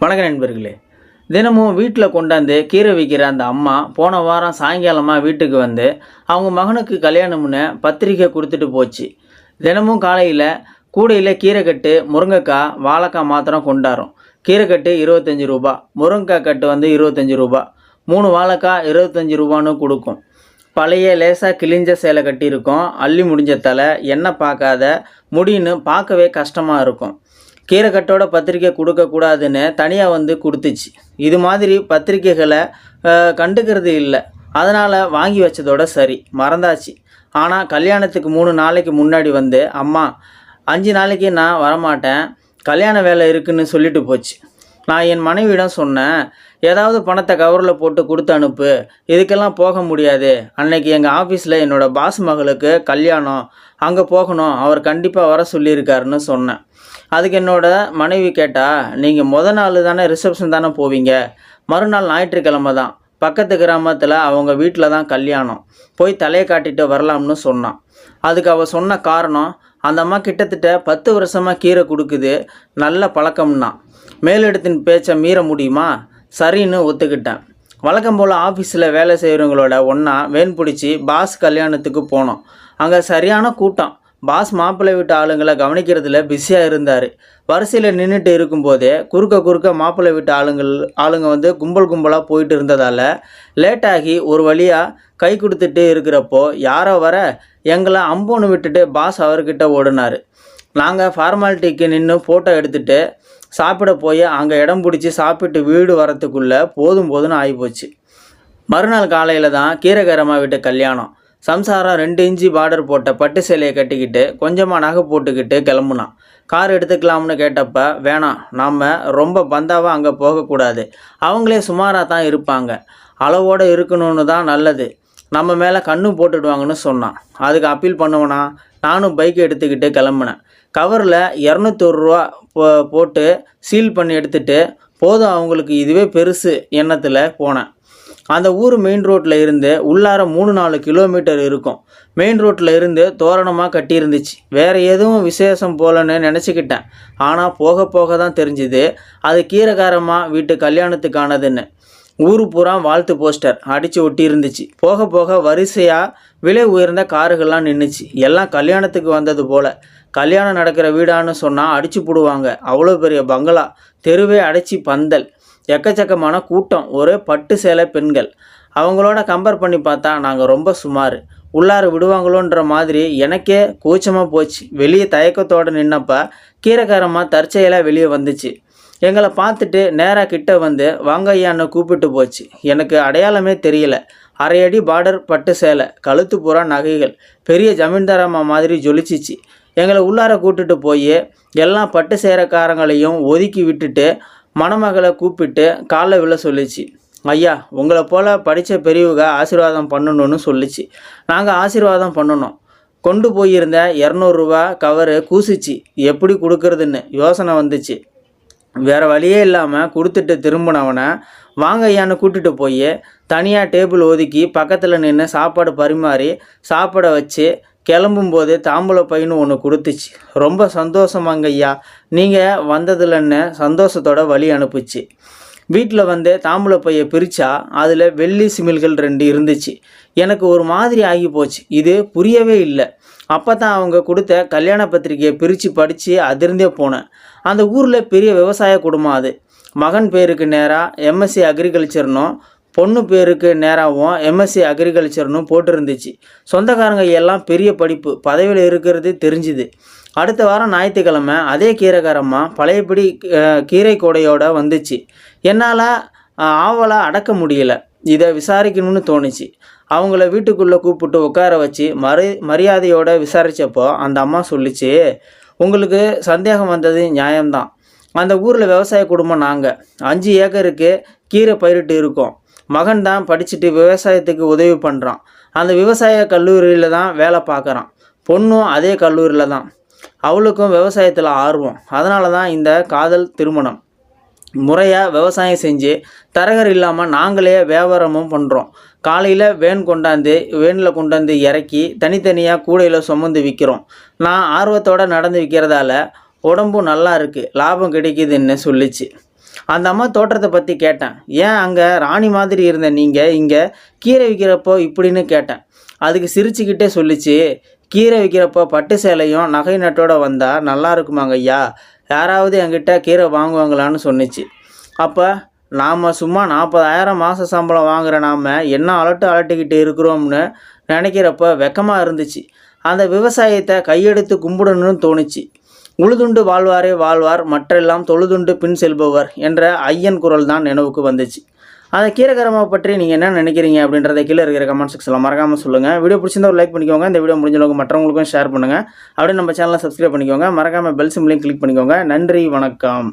வணக்க நண்பர்களே. தினமும் வீட்டில் கொண்டாந்து கீரை விற்கிற அந்த அம்மா போன வாரம் சாயங்காலமாக வீட்டுக்கு வந்து அவங்க மகனுக்கு கல்யாணம்னு பத்திரிக்கை கொடுத்துட்டு போச்சு. தினமும் காலையில் கூடையில் கீரைக்கட்டு முருங்கைக்காய் வாழைக்காய் மாத்திரம் கொண்டாடும் கீரைக்கட்டு இருபத்தஞ்சி ரூபா முருங்கைக்காய் கட்டு வந்து இருபத்தஞ்சி ரூபா மூணு வாழைக்காய் இருபத்தஞ்சி ரூபான்னு கொடுக்கும். பழைய லேசாக கிழிஞ்ச சேலை கட்டியிருக்கும். அள்ளி முடிஞ்ச தலை எண்ணெய் பார்க்காத முடின்னு பார்க்கவே கஷ்டமாக இருக்கும். கீரைக்கட்டோட பத்திரிக்கை கொடுக்கக்கூடாதுன்னு தனியாக வந்து கொடுத்துச்சு. இது மாதிரி பத்திரிக்கைகளை கண்டுக்கிறது இல்லை. அதனால் வாங்கி வச்சதோட சரி. மறந்தாச்சு. ஆனால் கல்யாணத்துக்கு மூணு நாளைக்கு முன்னாடி வந்து அம்மா அஞ்சு நாளைக்கு நான் வரமாட்டேன். கல்யாண வேலை இருக்குன்னு சொல்லிட்டு போச்சு. நான் என் மனைவியிடம் சொன்னேன் ஏதாவது பணத்தை கவரில் போட்டு கொடுத்து அனுப்பு. இதுக்கெல்லாம் போக முடியாது. அன்னைக்கு எங்கள் ஆஃபீஸில் என்னோடய பாஸ் மகளுக்கு கல்யாணம். அங்கே போகணும். அவர் கண்டிப்பாக வர சொல்லியிருக்காருன்னு சொன்னேன். அதுக்கு என்னோட மனைவி கேட்டால் நீங்கள் முத நாள் தானே ரிசப்ஷன் தானே போவீங்க? மறுநாள் ஞாயிற்றுக்கிழமை தான். பக்கத்து கிராமத்தில் அவங்க வீட்டில் தான் கல்யாணம். போய் தலையை காட்டிட்டு வரலாம்னு சொன்னான். அதுக்கு அவள் சொன்ன காரணம் அந்த அம்மா கிட்டத்தட்ட பத்து வருஷமாக கீரை கொடுக்குது. நல்ல பழக்கம்னா. மேலிடத்தின் பேச்சை மீற முடியுமா? சரின்னு ஒத்துக்கிட்டேன். வழக்கம் போல் ஆஃபீஸில் வேலை செய்கிறவங்களோட ஒன்றா வேன் பிடிச்சி பாஸ் கல்யாணத்துக்கு போனோம். அங்கே சரியான கூட்டம். பாஸ் மாப்பிள்ளை வீட்டு ஆளுங்களை கவனிக்கிறதுல பிஸியாக இருந்தார். வரிசையில் நின்றுட்டு இருக்கும்போதே குறுக்க குறுக்க மாப்பிள்ளை வீட்டு ஆளுங்கள் ஆளுங்க வந்து கும்பல் கும்பலாக போயிட்டு இருந்ததால் லேட்டாகி ஒரு வழியாக கை கொடுத்துட்டு இருக்கிறப்போ யாரோ வர? எங்களை அம்போன்னு விட்டுட்டு பாஸ் அவர்கிட்ட ஓடினார். நாங்கள் ஃபார்மாலிட்டிக்கு நின்று ஃபோட்டோ எடுத்துகிட்டு சாப்பிட போய் அங்கே இடம் பிடிச்சி சாப்பிட்டு வீடு வரத்துக்குள்ளே போதும் போதும்னு ஆகிப்போச்சு மறுநாள் காலையில் தான் கீரகரம்மா வீட்டு கல்யாணம். சம்சாரம் ரெண்டு இன்ச்சு பார்டர் போட்ட பட்டு சேலையை கட்டிக்கிட்டு கொஞ்சமாக நகை போட்டுக்கிட்டு கிளம்புனான். கார் எடுத்துக்கலாம்னு கேட்டப்ப வேணாம் நாம் ரொம்ப பந்தாவாக அங்கே போகக்கூடாது. அவங்களே சுமாராக தான் இருப்பாங்க. அளவோடு இருக்கணும்னு தான் நல்லது. நம்ம மேலே கண்ணு போட்டுடுவாங்கன்னு சொன்னான். அதுக்கு அப்பீல் பண்ணுவனா? நானும் பைக் எடுத்துக்கிட்டு கிளம்புனேன். கவரில் இரநூத்தொரு ரூபா போ போட்டு சீல் பண்ணி எடுத்துகிட்டு போதும் அவங்களுக்கு இதுவே பெருசு எண்ணத்தில் போனேன். அந்த ஊர் மெயின் ரோட்டில் இருந்து உள்ளார மூணு நாலு கிலோமீட்டர் இருக்கும். மெயின் ரோட்டில் இருந்து தோரணமாக கட்டியிருந்துச்சு. வேறு எதுவும் விசேஷம் போலன்னு நினச்சிக்கிட்டேன். ஆனால் போக போக தான் தெரிஞ்சுது. அது கீரகாரமாக வீட்டு கல்யாணத்துக்கானதுன்னு. ஊரு பூரா வாழ்த்து போஸ்டர் அடித்து ஒட்டி இருந்துச்சு போக போக வரிசையாக விலை உயர்ந்த காருகள்லாம் நின்றுச்சு எல்லாம் கல்யாணத்துக்கு வந்தது போல். கல்யாணம் நடக்கிற வீடான்னு சொன்னால் அடிச்சு போடுவாங்க. அவ்வளோ பெரிய பங்களா. தெருவே அடைச்சி பந்தல். எக்கச்சக்கமான கூட்டம் ஒரு பட்டு சேலை பெண்கள். அவங்களோட கம்பேர் பண்ணி பார்த்தா நாங்கள் ரொம்ப சுமார். உள்ளார விடுவாங்களோன்ற மாதிரி எனக்கே கூச்சமாக போச்சு. வெளியே தயக்கத்தோடு நின்னப்ப கீரைக்காரமாக தற்செயலாக வெளியே வந்துச்சு. எங்களை பார்த்துட்டு நேராக கிட்ட வந்து வாங்க ஐயான்னு கூப்பிட்டு போச்சு. எனக்கு அடையாளமே தெரியல. அரை அடி பார்டர் பட்டு சேலை கழுத்து புறா நகைகள் பெரிய ஜமீன்தாரம்மா மாதிரி ஜொலிச்சிச்சு. எங்களை உள்ளார கூட்டுட்டு போய் எல்லா பட்டு சேரக்காரங்களையும் ஒதுக்கி விட்டுட்டு மணமகளை கூப்பிட்டு காலில் விழ சொல்லிச்சு. ஐயா உங்களை போல் படித்த பெரியவங்க ஆசீர்வாதம் பண்ணணும்னு சொல்லிச்சு. நாங்கள் ஆசீர்வாதம் பண்ணணும். கொண்டு போயிருந்த இரநூறுவா கவரு கூசிச்சு. எப்படி கொடுக்கறதுன்னு? யோசனை வந்துச்சு. வேறு வழியே இல்லாமல் கொடுத்துட்டு திரும்பினவனை வாங்க ஐயான்னு கூட்டிகிட்டு போய் தனியாக டேபிள் ஒதுக்கி பக்கத்தில் நின்று சாப்பாடு பரிமாறி சாப்பிட வச்சு கிளம்பும்போது தாம்பூல பையனு ஒன்று கொடுத்துச்சு. ரொம்ப சந்தோஷமாங்க ஐயா நீங்கள் வந்ததில்லன்னு சந்தோஷத்தோட வழி அனுப்புச்சு. வீட்டில் வந்து தாம்பூல பையை பிரித்தா அதில் வெள்ளி சிமில்கள் ரெண்டு இருந்துச்சு. எனக்கு ஒரு மாதிரி ஆகி போச்சு. இது புரியவே இல்லை. அப்போ தான் அவங்க கொடுத்த கல்யாண பத்திரிக்கையை பிரித்து படித்து அதிர்ந்தே போனேன். அந்த ஊரில் பெரிய விவசாய குடும்பம் அது. மகன் பேருக்கு நேராக எம்எஸ்சி அக்ரிகல்ச்சர்னும் பொண்ணு பேருக்கு நேராகவும் எம்எஸ்சி அக்ரிகல்ச்சர்னும் போட்டிருந்துச்சு. சொந்தக்காரங்க எல்லாம் பெரிய படிப்பு பதவியில் இருக்கிறது தெரிஞ்சுது. அடுத்த வாரம் ஞாயிற்றுக்கிழமை அதே கீரைக்காரம்மா பழையபடி கீரை கூடையோட வந்துச்சு. என்னால் ஆவலை அடக்க முடியல. இதை விசாரிக்கணும்னு தோணுச்சு. அவங்கள வீட்டுக்குள்ளே கூப்பிட்டு உட்கார வச்சு மரி மரியாதையோடு விசாரித்தப்போ அந்த அம்மா சொல்லிச்சு உங்களுக்கு சந்தேகம் வந்தது நியாயம்தான். அந்த ஊரில் விவசாய குடும்பம் நாங்கள் அஞ்சு ஏக்கருக்கு கீரை பயிரிட்டு இருக்கோம். மகன் தான் படிச்சுட்டு விவசாயத்துக்கு உதவி பண்ணுறான் அந்த விவசாய கல்லூரியில் தான் வேலை பார்க்குறான். பொண்ணும் அதே கல்லூரியில் தான். அவளுக்கும் விவசாயத்தில் ஆர்வம். அதனால தான் இந்த காதல் திருமணம். முறையாக விவசாயம் செஞ்சு தரகர் இல்லாமல் நாங்களே வியாபாரமும் பண்ணுறோம் காலையில் வேன் கொண்டாந்து வேனில் கொண்டாந்து இறக்கி தனித்தனியாக கூடையில் சுமந்து விற்கிறோம் நான் ஆர்வத்தோடு நடந்து விற்கிறதால உடம்பும் நல்லா இருக்குது லாபம் கிடைக்குதுன்னு சொல்லிச்சு. அந்த அம்மா தோற்றத்தை பற்றி கேட்டேன். ஏன் அங்கே ராணி மாதிரி இருந்த நீங்கள் இங்கே கீரை விற்கிறப்போ இப்படின்னு கேட்டேன். அதுக்கு சிரிச்சுக்கிட்டே சொல்லிச்சு கீரை விற்கிறப்போ பட்டு சேலையும் நகை நட்டோடு வந்தால் நல்லா இருக்குமாங்க ஐயா? யாராவது என்கிட்ட கீரை வாங்குவாங்களான்னு சொன்னிச்சு. அப்போ நாம் சும்மா நாற்பதாயிரம் மாத சம்பளம் வாங்குற நாம் என்ன அலட்டு அலட்டிக்கிட்டு இருக்கிறோம்னு நினைக்கிறப்ப வெக்கமாக இருந்துச்சு. அந்த விவசாயத்தை கையெடுத்து கும்பிடணும்னு தோணுச்சு. உழுதுண்டு வாழ்வாரே வாழ்வார் மற்றெல்லாம் தொழுதுண்டு பின் செல்பவர் என்ற ஐயன் குரல் தான் நினைவுக்கு வந்துச்சு. அதை கீரகரமாக பற்றி நீங்கள் என்ன நினைக்கிறீங்க அப்படின்றத கீழே இருக்கிற கமெண்ட் செக்ஷனில் மறக்காமல் சொல்லுங்கள் வீடியோ பிடிச்சிருந்தா ஒரு லைக் பண்ணிக்கோங்க. இந்த வீடியோ முடிஞ்சளவுக்கு மற்றவங்களுக்கும் ஷேர் பண்ணுங்கள் அப்படியே நம்ம சேனலை சப்ஸ்கிரைப் பண்ணிக்கோங்க. மறக்காமல் பெல் சிம்லையும் கிளிக் பண்ணிக்கோங்க. நன்றி வணக்கம்.